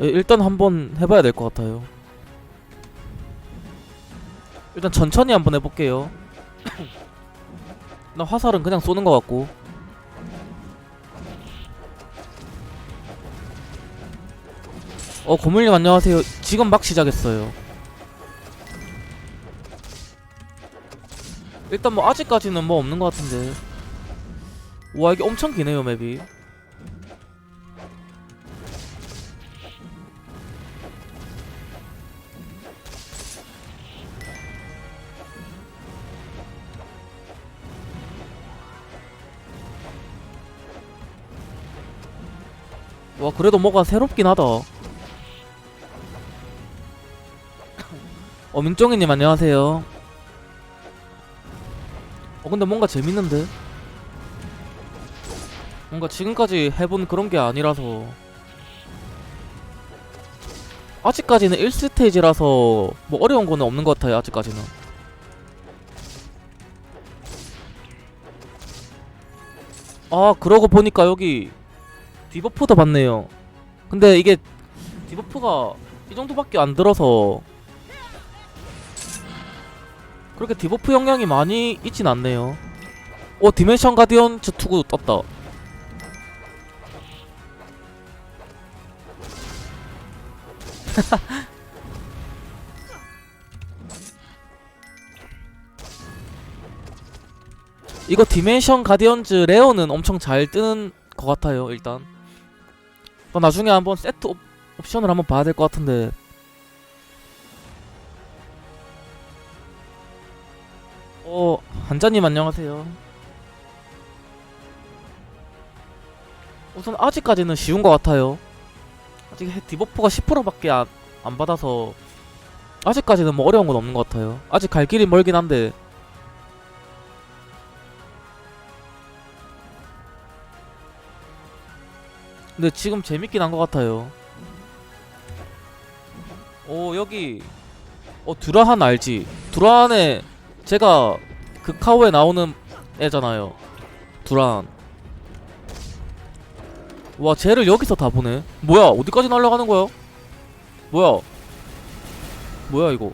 예, 일단 한번 해봐야 될 것 같아요. 일단 천천히 한번 해볼게요. 나 화살은 그냥 쏘는 것 같고. 어 고물님 안녕하세요. 지금 막 시작했어요. 일단 뭐 아직까지는 뭐 없는 것 같은데. 와 이게 엄청 기네요 맵이. 와 그래도 뭐가 새롭긴 하다. 어 민종이님 안녕하세요. 어 근데 뭔가 재밌는데 뭔가 지금까지 해본 그런 게 아니라서 아직까지는 1스테이지라서 뭐 어려운 거는 없는 것 같아요 아직까지는 아 그러고 보니까 여기 디버프도 받네요. 근데 이게 디버프가 이 정도밖에 안 들어서 그렇게 디버프 영향이 많이 있진 않네요. 오 디멘션 가디언즈 2도 떴다. 이거 디멘션 가디언즈 레어는 엄청 잘 뜨는 것 같아요 일단. 어, 나중에 한번 세트 옵, 옵션을 한번 봐야 될 것 같은데. 어 한자님 안녕하세요. 우선 아직까지는 쉬운 것 같아요 아직 해- 디버프가 10%밖에 안, 안 받아서 아직까지는 뭐 어려운 건 없는 것 같아요 아직 갈 길이 멀긴 한데 근데 지금 재밌긴 한 것 같아요. 오 여기 어 두라한 알지? 두라한에 제가 그 카오에 나오는 애잖아요. 두라한. 와 쟤를 여기서 다 보네. 뭐야 어디까지 날아가는 거야? 뭐야? 뭐야 이거?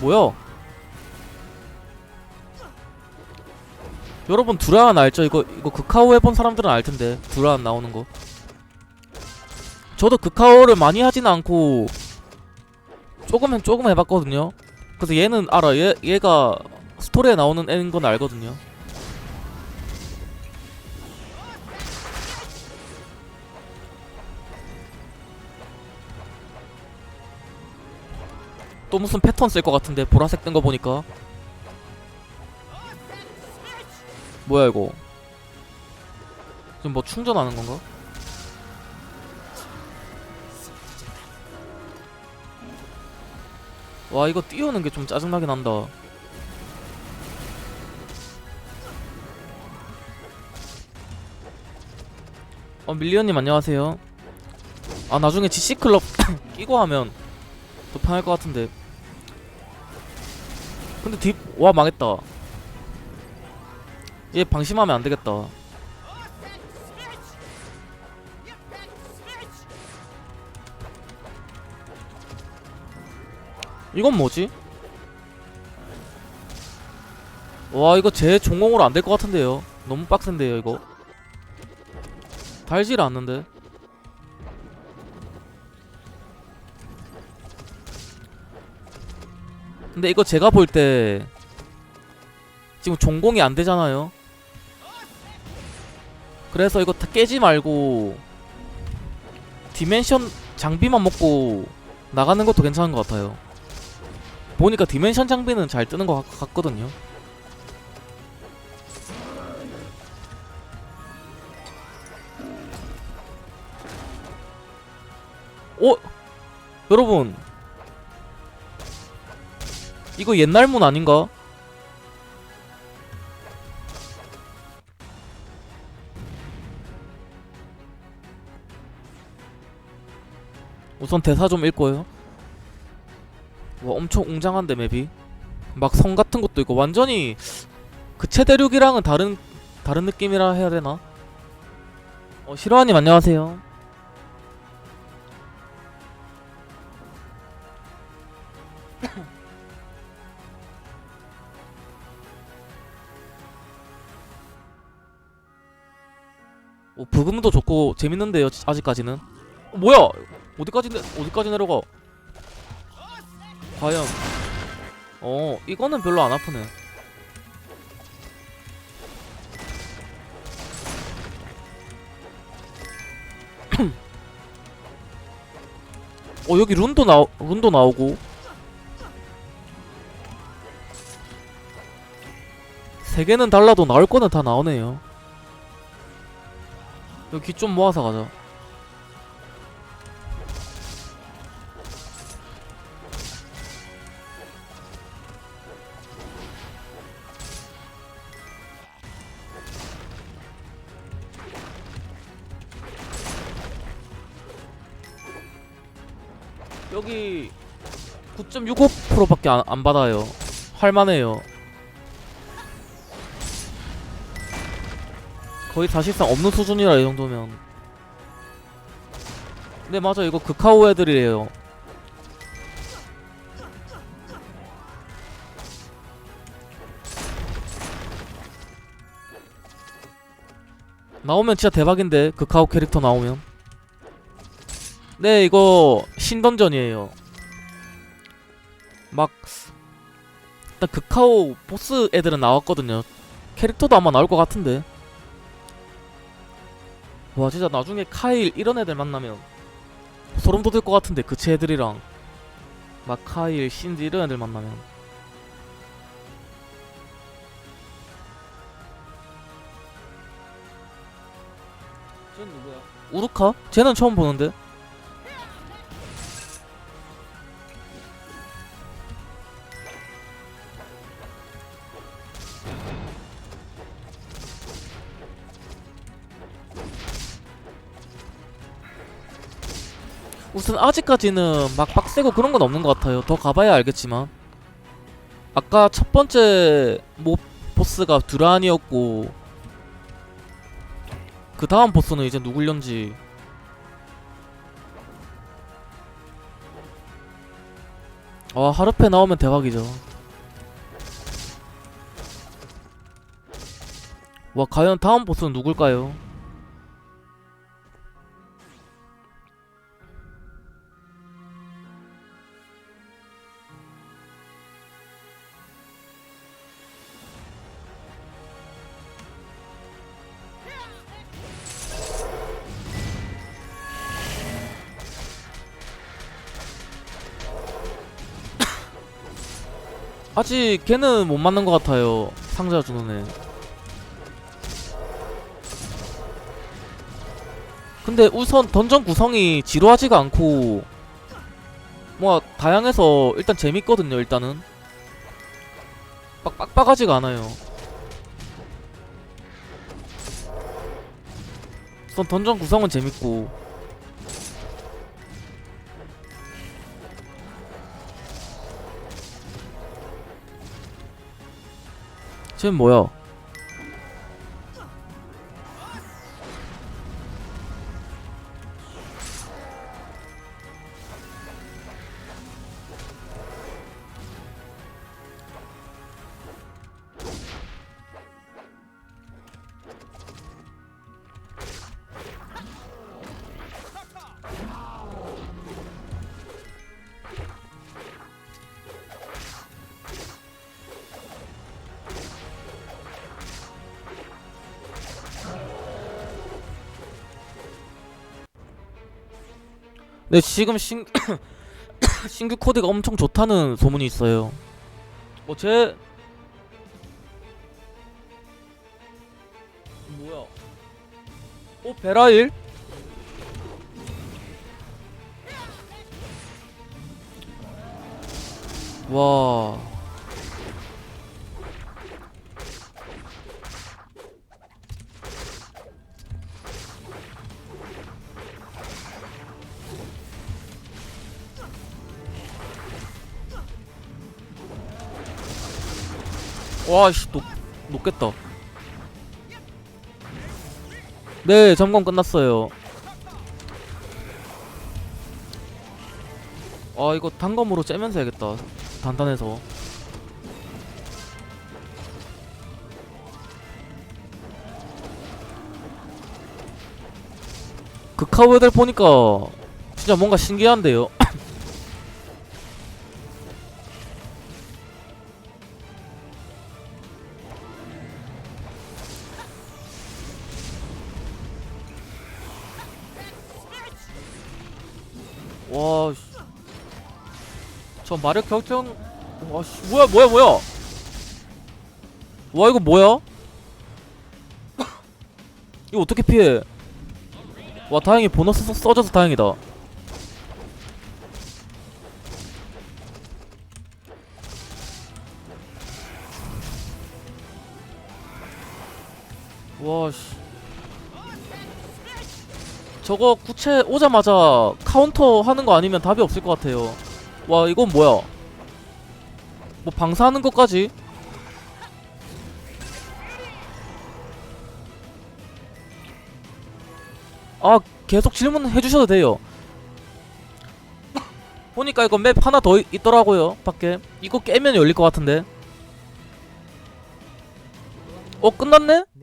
뭐야? 여러분 두라안 알죠? 이거 이거 극카오 해본 사람들은 알 텐데 두라안 나오는 거. 저도 극카오를 많이 하진 않고 조금은 조금 해봤거든요. 그래서 얘는 알아. 얘 얘가 스토리에 나오는 애인 건 알거든요. 또 무슨 패턴 쓸 것 같은데 보라색 뜬 거 보니까 뭐야 이거 지금 뭐 충전하는 건가? 와 이거 띄우는 게 좀 짜증나긴 한다. 어 밀리언님 안녕하세요. 아 나중에 GC클럽 끼고 하면 더 편할 것 같은데. 근데 딥 와 망했다. 얘 방심하면 안 되겠다. 이건 뭐지? 와 이거 제 종공으로 안 될 것 같은데요. 너무 빡센데요 이거. 달질 않는데. 근데 이거 제가 볼 때 지금 종공이 안 되잖아요. 그래서 이거 다 깨지 말고 디멘션 장비만 먹고 나가는 것도 괜찮은 것 같아요. 보니까 디멘션 장비는 잘 뜨는 것 같, 같거든요. 어? 여러분 이거 옛날 문 아닌가? 우선 대사 좀 읽고요. 와 엄청 웅장한데 맵이 막 성 같은 것도 있고 완전히 그 최대륙이랑은 다른 다른 느낌이라 해야 되나? 어 시로아님 안녕하세요. 오 부금도 좋고 재밌는데요 아직까지는 어, 뭐야 어디까지 내, 어디까지 내려가 과연. 어 이거는 별로 안 아프네. 어 여기 룬도 나오 룬도 나오고. 세 개는 달라도 나올 거는 다 나오네요. 여기 좀 모아서 가자 여기 9.65%밖에 안, 안 받아요. 할만해요. 거의 사실상 없는 수준이라 이 정도면. 네 맞아 이거 극하오 애들이에요. 나오면 진짜 대박인데 극하오 캐릭터 나오면. 네 이거 신던전이에요 막 일단 극하오 보스 애들은 나왔거든요 캐릭터도 아마 나올 것 같은데 와 진짜 나중에 카일 이런 애들 만나면 소름 돋을 것 같은데 그치 애들이랑 막 카일, 신지 이런 애들 만나면 쟤는 누구야? 우루카? 쟤는 처음 보는데? 우선 아직까지는 막 빡세고 그런 건 없는 것 같아요. 더 가봐야 알겠지만 아까 첫 번째 모 보스가 듀란이었고 그 다음 보스는 이제 누굴련지 아 하르페 나오면 대박이죠. 와 과연 다음 보스는 누굴까요? 아직 걔는 못 맞는 것 같아요. 상자 주는 애. 근데 우선 던전 구성이 지루하지가 않고 뭐 다양해서 일단 재밌거든요. 일단은 빡 빡빡하지가 않아요. 우선 던전 구성은 재밌고 쟤는 뭐야? 네 지금 신 신규 코드가 엄청 좋다는 소문이 있어요. 뭐 제 뭐야? 오 베라일? 와. 와씨 녹 녹겠다. 네 점검 끝났어요. 아 이거 단검으로 째면서 해야겠다. 단단해서. 그 카우들 보니까 진짜 뭔가 신기한데요. 저 마력 결정, 와, 씨, 뭐야, 뭐야, 뭐야? 와, 이거 뭐야? 이거 어떻게 피해? 와, 다행히 보너스 써- 써줘서 다행이다. 와, 씨. 저거 구체 오자마자 카운터 하는 거 아니면 답이 없을 것 같아요. 와 이건 뭐야? 뭐 방사하는 것까지? 아 계속 질문해 주셔도 돼요. 보니까 이거 맵 하나 더 있- 있더라고요 밖에 이거 깨면 열릴 것 같은데 어 끝났네?